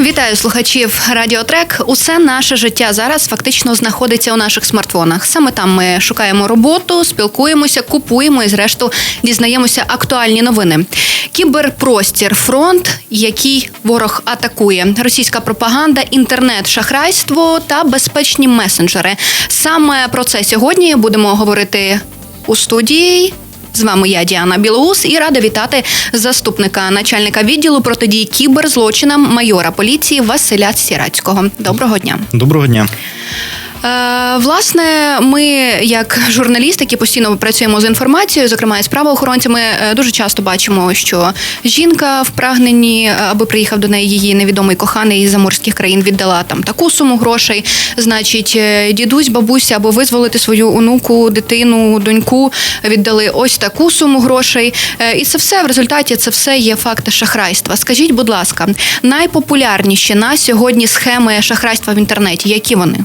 Вітаю слухачів Радіотрек. Усе наше життя зараз фактично знаходиться у наших смартфонах. Саме там ми шукаємо роботу, спілкуємося, купуємо і, зрештою, дізнаємося актуальні новини. Кіберпростір, фронт, який ворог атакує, російська пропаганда, інтернет, шахрайство та безпечні месенджери. Саме про це сьогодні будемо говорити у студії. З вами я Діана Білоус і рада вітати заступника начальника відділу протидії кіберзлочинам майора поліції Василя Сірацького. Доброго дня. Доброго дня. Е, власне, ми, як журналісти, які постійно працюємо з інформацією, зокрема і з правоохоронцями, е, дуже часто бачимо, що жінка в прагненні, е, аби приїхав до неї її невідомий коханий із заморських країн, віддала там таку суму грошей. Значить, дідусь, бабуся, або визволити свою онуку, дитину, доньку, віддали ось таку суму грошей. І це все в результаті це все є факти шахрайства. Скажіть, будь ласка, найпопулярніші на сьогодні схеми шахрайства в інтернеті, які вони?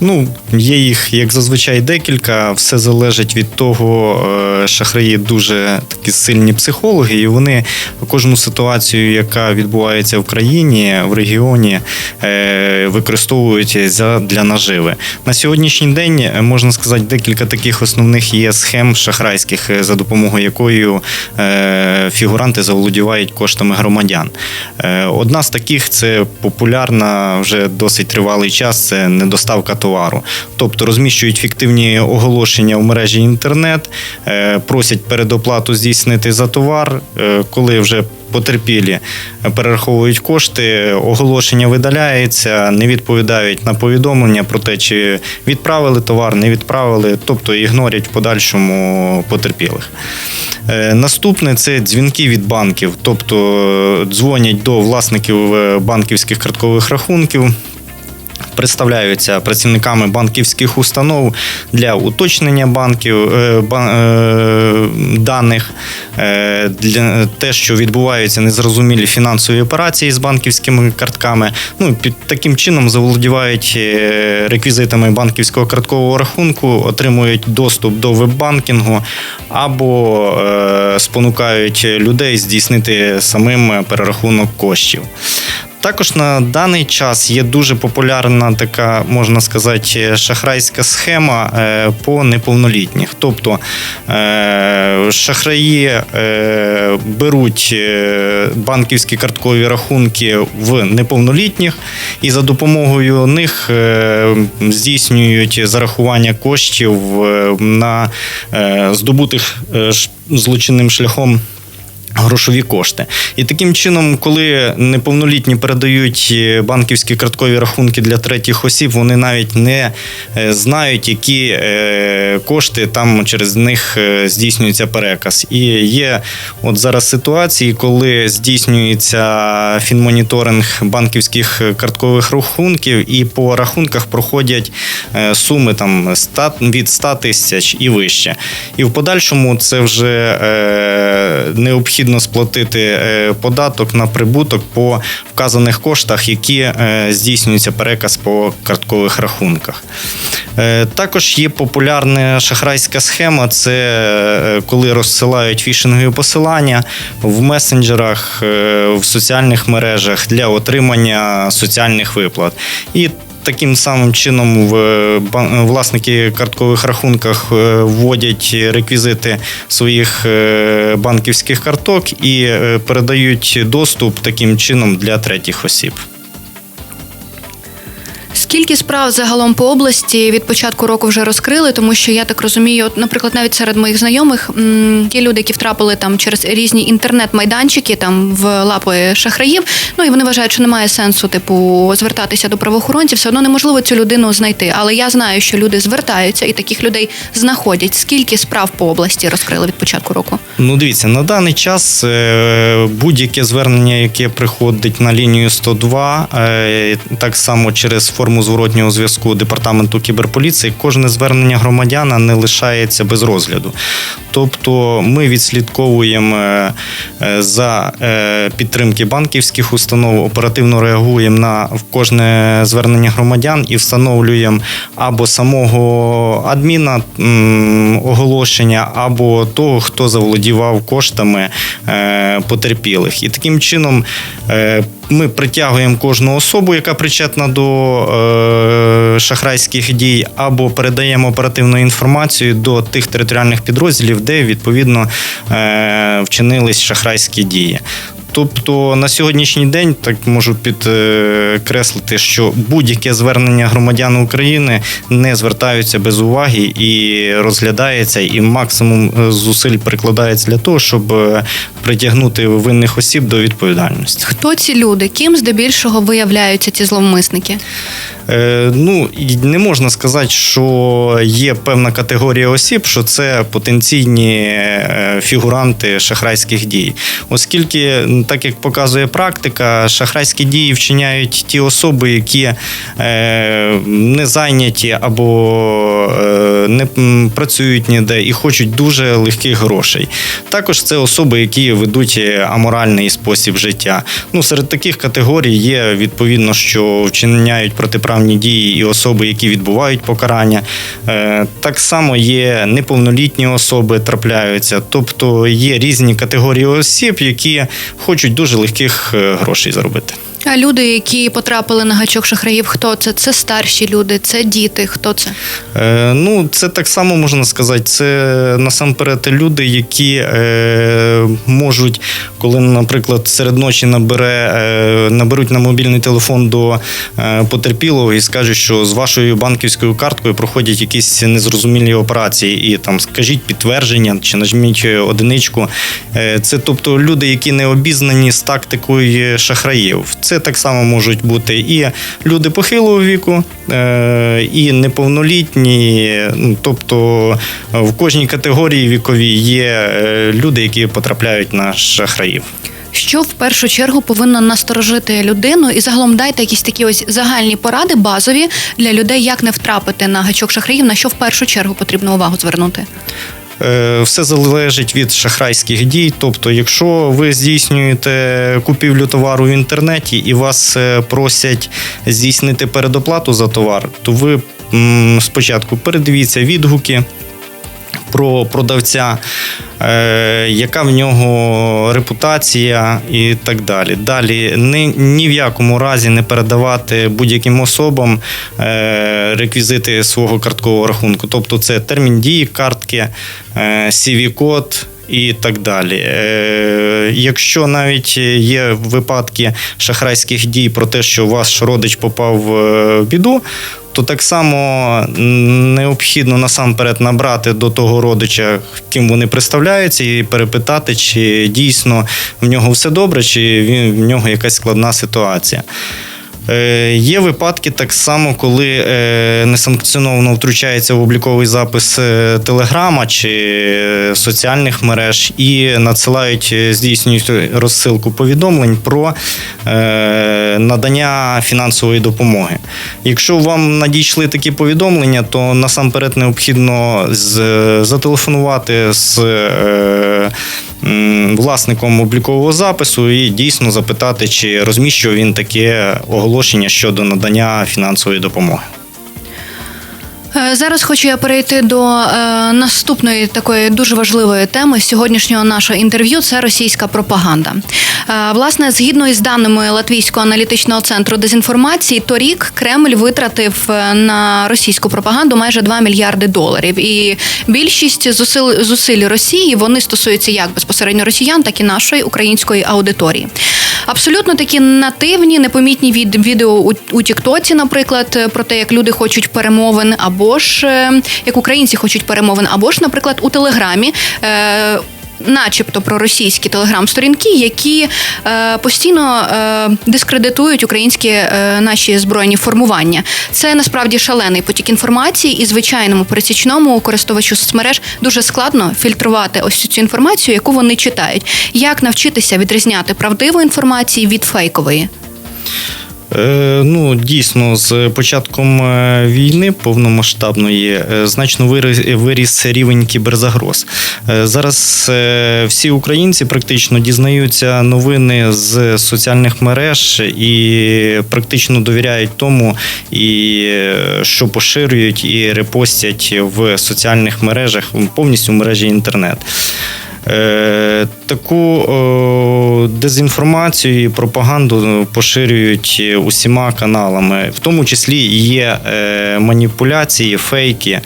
Ну, є їх, як зазвичай, декілька. Все залежить від того, е, шахраї дуже такі сильні психологи, і вони кожну ситуацію, яка відбувається в країні, в регіоні, е, використовують для наживи. На сьогоднішній день е, можна сказати, декілька таких основних є схем шахрайських, за допомогою якої фігуранти заволодівають коштами громадян. Одна з таких це популярна вже досить тривалий час. Це недоставка товару. Тобто розміщують фіктивні оголошення в мережі інтернет, е, просять передоплату здійснити за товар, е, коли вже потерпілі перераховують кошти, оголошення видаляється, не відповідають на повідомлення про те, чи відправили товар, не відправили, тобто ігнорять в подальшому потерпілих. Е, Наступне це дзвінки від банків, тобто дзвонять до власників банківських карткових рахунків. Представляються працівниками банківських установ для уточнення банків е, е, даних, е, для те, що відбуваються незрозумілі фінансові операції з банківськими картками. Ну під таким чином заволодівають реквізитами банківського карткового рахунку, отримують доступ до веб-банкінгу або спонукають людей здійснити самим перерахунок коштів. Також на даний час є дуже популярна така, можна сказати, шахрайська схема е, по неповнолітніх. Тобто е, шахраї е, беруть банківські карткові рахунки в неповнолітніх і за допомогою них здійснюють зарахування коштів на здобутих злочинним шляхом. Грошові кошти, і таким чином, коли неповнолітні передають е, банківські карткові рахунки для третіх осіб, вони навіть не е, знають, які е, кошти там через них здійснюється переказ. І є от зараз ситуації, коли здійснюється фінмоніторинг банківських карткових рахунків, і по рахунках проходять суми там від 100 тисяч і вище. І в подальшому це вже е, необхідно сплатити е, податок на прибуток по вказаних коштах, які е, здійснюється переказ по карткових рахунках. Е, Також є популярна шахрайська схема: це коли розсилають фішингові посилання в месенджерах, в соціальних мережах для отримання соціальних виплат. І Таким самим чином в власники карткових рахунках е, вводять реквізити своїх е, банківських карток і е, передають доступ таким чином для третіх осіб. Скільки справ загалом по області від початку року вже розкрили, тому що я так розумію, от, наприклад, навіть серед моїх знайомих є люди, які втрапили там через різні інтернет-майданчики там в лапи шахраїв. Ну і вони вважають, що немає сенсу, типу, звертатися до правоохоронців. Все одно неможливо цю людину знайти. Але я знаю, що люди звертаються і таких людей знаходять. Скільки справ по області розкрили від початку року? Ну, дивіться, на даний час е, будь-яке звернення, яке приходить на лінію 102, е, так само через форму зворотнього зв'язку департаменту кіберполіції, кожне звернення громадяна не лишається без розгляду. Тобто ми відслідковуємо е, е, за е, підтримки банківських установ, оперативно реагуємо на кожне звернення громадян і встановлюємо або самого адміна оголошення, або того, хто заволодівав коштами потерпілих. І таким чином ми притягуємо кожну особу, яка причетна до е, шахрайських дій, або передаємо оперативну інформацію до тих територіальних підрозділів, де відповідно е, вчинились шахрайські дії. Тобто на сьогоднішній день так можу підкреслити, що будь-яке звернення громадян України не звертаються без уваги і розглядається, і максимум е, зусиль прикладається для того, щоб е, притягнути винних осіб до відповідальності. Хто ці люди? Ким здебільшого виявляються ці зловмисники? Е, ну не можна сказати, що є певна категорія осіб, що це потенційні е, фігуранти шахрайських дій, оскільки, так як показує практика, шахрайські дії вчиняють ті особи, які е, не зайняті або не працюють ніде і хочуть дуже легких грошей. Також це особи, які ведуть аморальний спосіб життя. Ну, серед таких категорій є відповідно, що вчиняють протиправні дії і особи, які відбувають покарання. Е, Так само є неповнолітні особи трапляються, тобто є різні категорії осіб, які хочуть дуже легких е, грошей заробити. А люди, які потрапили на гачок шахраїв, хто це? Це старші люди, це діти. Хто це? Е, ну, це так само можна сказати. Це насамперед люди, які е, можуть, коли, наприклад, серед ночі набере, е, наберуть на мобільний телефон до е, потерпілого і скажуть, що з вашою банківською карткою проходять якісь незрозумілі операції, і там скажіть підтвердження чи нажміть одиничку. Е, це тобто люди, які не обізнані з тактикою шахраїв. Це так само можуть бути і люди похилого віку, е, і неповнолітні. Ну, Тобто е, в кожній категорії віковій є е, люди, які потрапляють на шахраїв. Що в першу чергу повинно насторожити людину, і загалом дайте якісь такі ось загальні поради, базові для людей, як не втрапити на гачок шахраїв, на що в першу чергу потрібно увагу звернути. Е, Все залежить від шахрайських дій. Тобто, якщо ви здійснюєте купівлю товару в інтернеті і вас е, просять здійснити передоплату за товар, то ви спочатку передивіться відгуки про продавця, е, яка в нього репутація і так далі. Далі ні, ні в якому разі не передавати будь-яким особам е, реквізити свого карткового рахунку. Тобто це термін дії картки, е, CV-код. І так далі. Е, якщо навіть є випадки шахрайських дій про те, що ваш родич попав в біду, то так само необхідно насамперед набрати до того родича, ким вони представляються, і перепитати, чи дійсно в нього все добре, чи він, в нього якась складна ситуація. Е, Є випадки так само, коли е, несанкціоновано втручається в обліковий запис е, телеграма чи соціальних мереж і надсилають, здійснюють розсилку повідомлень про надання фінансової допомоги. Якщо вам надійшли такі повідомлення, то насамперед необхідно зателефонувати з власником облікового запису і дійсно запитати, чи розміщував він таке оголошення щодо надання фінансової допомоги. Е, Зараз хочу я перейти до е, наступної такої дуже важливої теми сьогоднішнього нашого інтерв'ю. Це російська пропаганда. Е, власне, згідно із даними Латвійського аналітичного центру дезінформації, торік Кремль витратив е, на російську пропаганду майже 2 мільярди доларів. І більшість зусиль, зусиль Росії вони стосуються як безпосередньо росіян, так і нашої української аудиторії. Абсолютно такі нативні, непомітні від відео у, у Тіктоці, наприклад, про те, як люди хочуть перемовин, або ж е, як українці хочуть перемовин, або ж, наприклад, у Телеграмі. Е, Начебто проросійські телеграм-сторінки, які е, постійно е, дискредитують українські е, наші збройні формування. Це насправді шалений потік інформації, і звичайному пересічному користувачу соцмереж дуже складно фільтрувати ось цю інформацію, яку вони читають. Як навчитися відрізняти правдиву інформацію від фейкової? Е, Ну, дійсно, з початком е, війни повномасштабної е, значно виріс, рівень кіберзагроз. Зараз всі українці практично дізнаються новини з соціальних мереж і практично довіряють тому, і що поширюють і репостять в соціальних мережах, повністю в мережі інтернет. Таку дезінформацію і пропаганду поширюють усіма каналами, в тому числі є е, маніпуляції, фейки,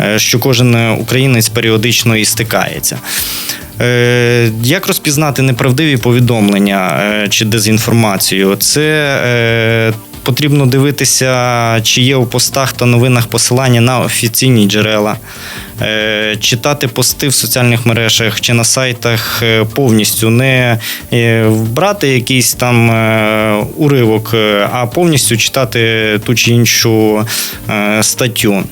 е, що кожен українець періодично і стикається. Е, Як розпізнати неправдиві повідомлення е, чи дезінформацію? Це е, потрібно дивитися, чи є у постах та новинах посилання на офіційні джерела, Е, читати пости в соціальних мережах чи на сайтах е, повністю, не е, брати якийсь там уривок, а повністю читати ту чи іншу статтю.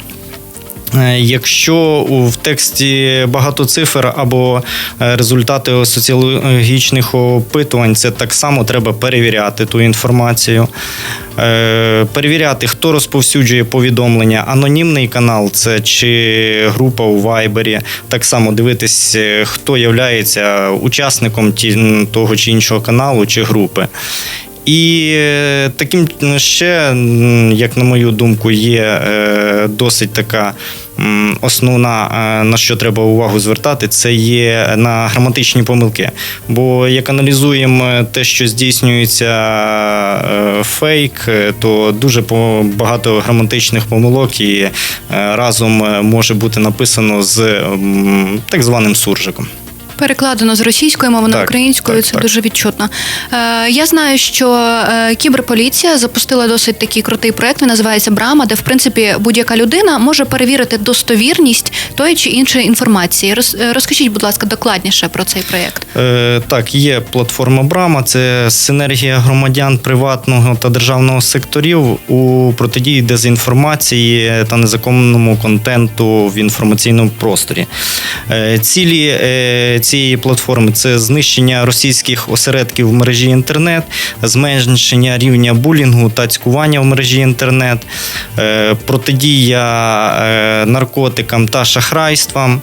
Е, Якщо в тексті багато цифр або е, результати соціологічних опитувань, це так само треба перевіряти ту інформацію. Е, Перевіряти, хто розповсюджує повідомлення, анонімний канал це чи група у Вайбері. Так само дивитись, хто є учасником того чи іншого каналу чи групи. І таким ще, як на мою думку, є досить така основна, е, на що треба увагу звертати, це є на граматичні помилки. Бо як аналізуємо те, що здійснюється е, фейк, е, то дуже багато граматичних помилок і разом може бути написано з так званим суржиком. Перекладено з російської мови на Так, українською, так, це так. дуже відчутно. Е, я знаю, що е, кіберполіція запустила досить такий крутий проект. Він називається Брама, де в принципі будь-яка людина може перевірити достовірність тої чи іншої інформації. Роз, е, розкажіть, будь ласка, докладніше про цей проект. Е, Так, є платформа Брама, це синергія громадян приватного та державного секторів у протидії дезінформації та незаконному контенту в інформаційному просторі. Е, Цілі е, цієї платформи це знищення російських осередків в мережі інтернет, зменшення рівня булінгу та цькування в мережі інтернет, е, протидія е, наркотикам та шахрайствам.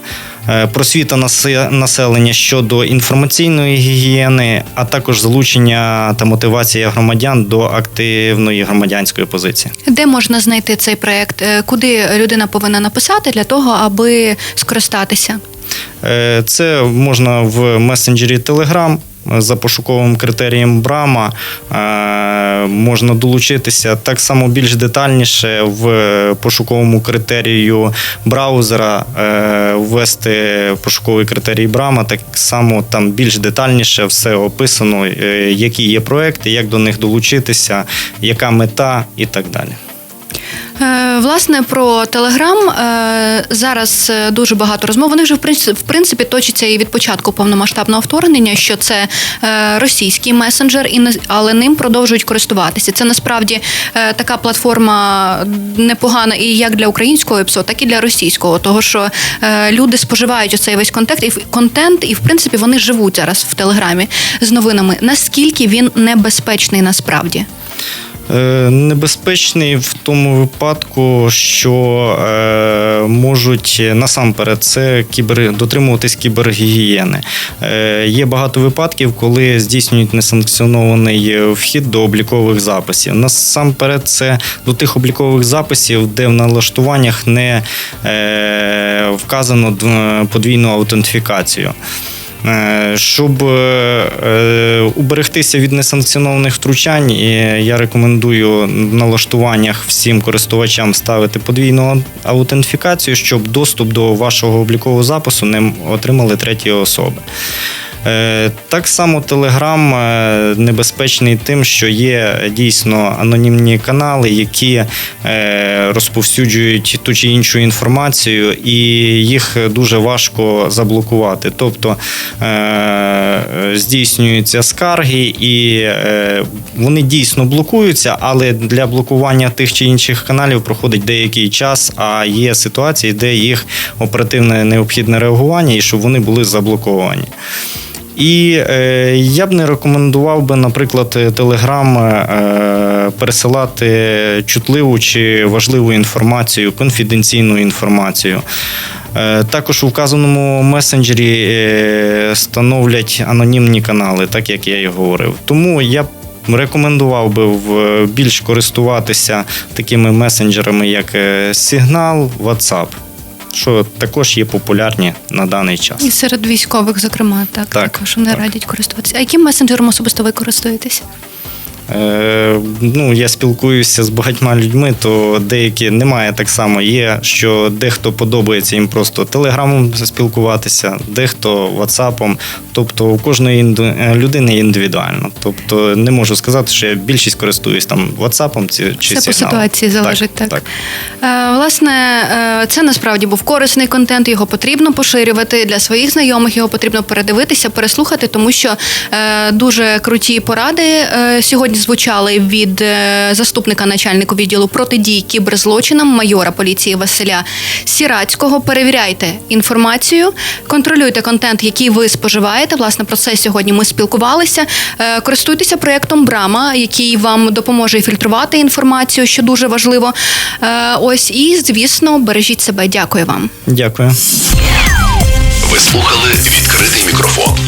Е, Просвіта насе- населення щодо інформаційної гігієни, а також залучення та мотивація громадян до активної громадянської позиції. Де можна знайти цей проект? Е, Куди людина повинна написати для того, аби скористатися? Е, Це можна в месенджері Telegram за пошуковим критерієм Брама. Е, Можна долучитися так само більш детальніше в пошуковому критерію браузера, е, ввести пошуковий критерій Брама. Так само там більш детальніше все описано, е, які є проекти, як до них долучитися, яка мета і так далі. Е, Власне, про Телеграм зараз е, дуже багато розмов. Вони вже в принципі, точаться і від початку повномасштабного вторгнення, що це е, російський месенджер, і але ним продовжують користуватися. Це насправді така платформа непогана і як для українського ПСО, так і для російського, того що люди споживають оцей весь контент і контент, і в принципі вони живуть зараз в Телеграмі з новинами. Наскільки він небезпечний насправді? Е, Небезпечний в тому випадку, що е, можуть насамперед це кібер, дотримуватись кібергігієни. Е, є багато випадків, коли здійснюють несанкціонований вхід до облікових записів. Насамперед, це до тих облікових записів, де в налаштуваннях не е, вказано подвійну аутентифікацію. Е, Щоб е, е, уберегтися від несанкціонованих втручань, я рекомендую в налаштуваннях всім користувачам ставити подвійну аутентифікацію, щоб доступ до вашого облікового запису не отримали треті особи. Е, Так само е, небезпечний тим, що є дійсно анонімні канали, які е, розповсюджують ту чи іншу інформацію, і їх дуже важко заблокувати. Тобто е, здійснюються скарги, і е, вони дійсно блокуються, але для блокування тих чи інших каналів проходить деякий час. А є ситуації, де їх оперативне необхідне реагування, і щоб вони були заблоковані. І е, я б не рекомендував би, наприклад, Телеграм е, пересилати чутливу чи важливу інформацію, конфіденційну інформацію. Е, Також у вказаному месенджері е, становлять анонімні канали, так як я і говорив. Тому я б рекомендував би в- більш користуватися такими месенджерами, як е, Signal, WhatsApp, що також є популярні на даний час. І серед військових, зокрема, так, Так, також вони так. радять користуватися. А яким месенджером особисто ви користуєтесь? Е, ну, я спілкуюся з багатьма людьми, то деякі немає так само. Є, що дехто подобається їм просто телеграмом спілкуватися, дехто ватсапом. Тобто у кожної інду- людини індивідуально. Тобто не можу сказати, що я більшість користуюсь там ватсапом чи, чи Це по ситуації залежить, так. так. Е, Власне, е, це насправді був корисний контент. Його потрібно поширювати для своїх знайомих. Його потрібно передивитися, переслухати, тому що е, дуже круті поради е, сьогодні звучали від е, заступника начальника відділу протидії кіберзлочинам майора поліції Василя Сірацького. Перевіряйте інформацію, контролюйте контент, який ви споживаєте. Власне, про це сьогодні ми спілкувалися. Е, Користуйтеся проєктом Брама, який вам допоможе фільтрувати інформацію, що дуже важливо. Е, Ось і звісно, бережіть себе. Дякую вам. Дякую. Ви слухали відкритий мікрофон.